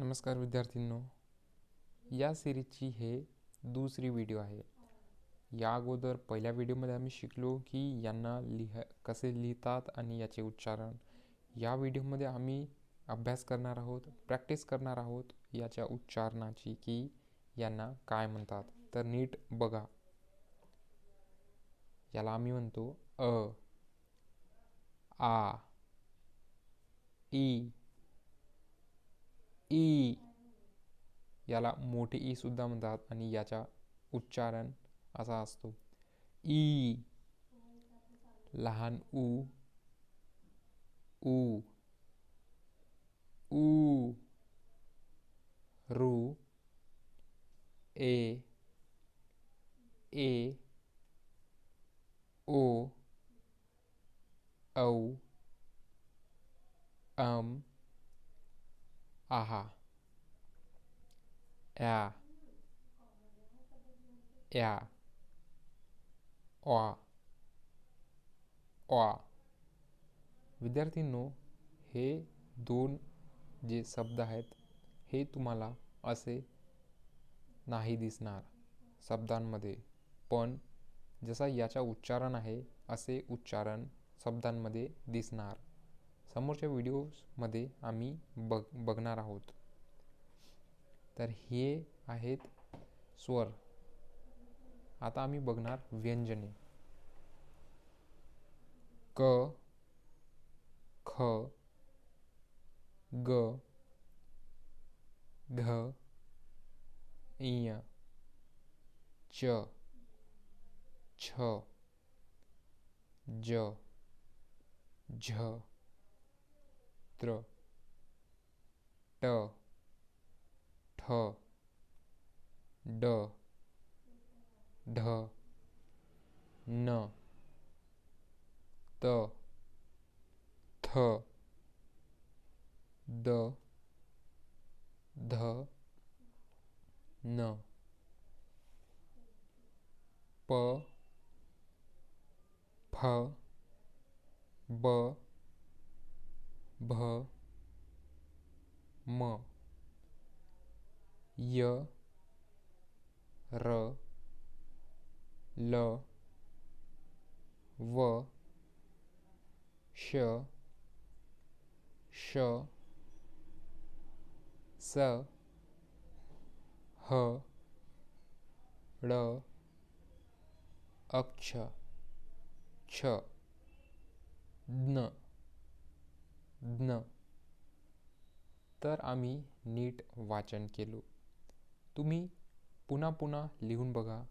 नमस्कार विद्यार्थींनो या सिरीजची हे दुसरी व्हिडिओ आहे. या अगोदर पहिल्या व्हिडिओमध्ये आम्ही शिकलो की यांना लिह कसे लिहितात आणि याचे उच्चारण. या व्हिडिओमध्ये आम्ही अभ्यास करणार आहोत प्रॅक्टिस करणार आहोत याच्या उच्चारणाची की यांना काय म्हणतात. तर नीट बघा. याला आम्ही म्हणतो अ आ ई ई. याला मोठे ई सुद्धा म्हणतात आणि याचा उच्चारण असा असतो. ई. लहान उ. उ. ऊ रू. ए. ए. ओ. औ. अम. आहा या या ऑ ऑ विद्यार्थींनो हे दोन जे शब्द आहेत हे तुम्हाला असे नाही दिसणार शब्दांमध्ये. पण जसा याचा उच्चारण आहे असे उच्चारण शब्दांमध्ये दिसणार. समोरच्या व्हिडिओमध्ये आम्ही बघ बघणार आहोत. तर हे आहेत स्वर. आता आम्ही बघणार व्यंजने. क ख ग घ इय च छ ज झ त्र ट. ठ. ड. ढ. न. त. थ. द. ध. न. प. फ. ब. भ म य र ल व श श स ह ळ अक्ष छ ज्ञ ज्ञ तर आम्ही नीट वाचन केलो. तुम्ही पुन्हा पुन्हा लिहून बघा.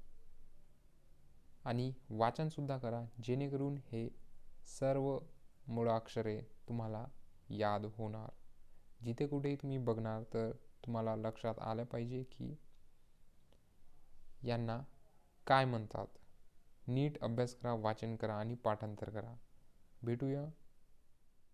आणि वाचनसुद्धा करा जेणेकरून हे सर्व मुळाक्षरे तुम्हाला याद होणार. जिथे कुठेही तुम्ही बघणार तर तुम्हाला लक्षात आलं पाहिजे की यांना काय म्हणतात. नीट अभ्यास करा वाचन करा आणि पाठांतर करा. भेटूया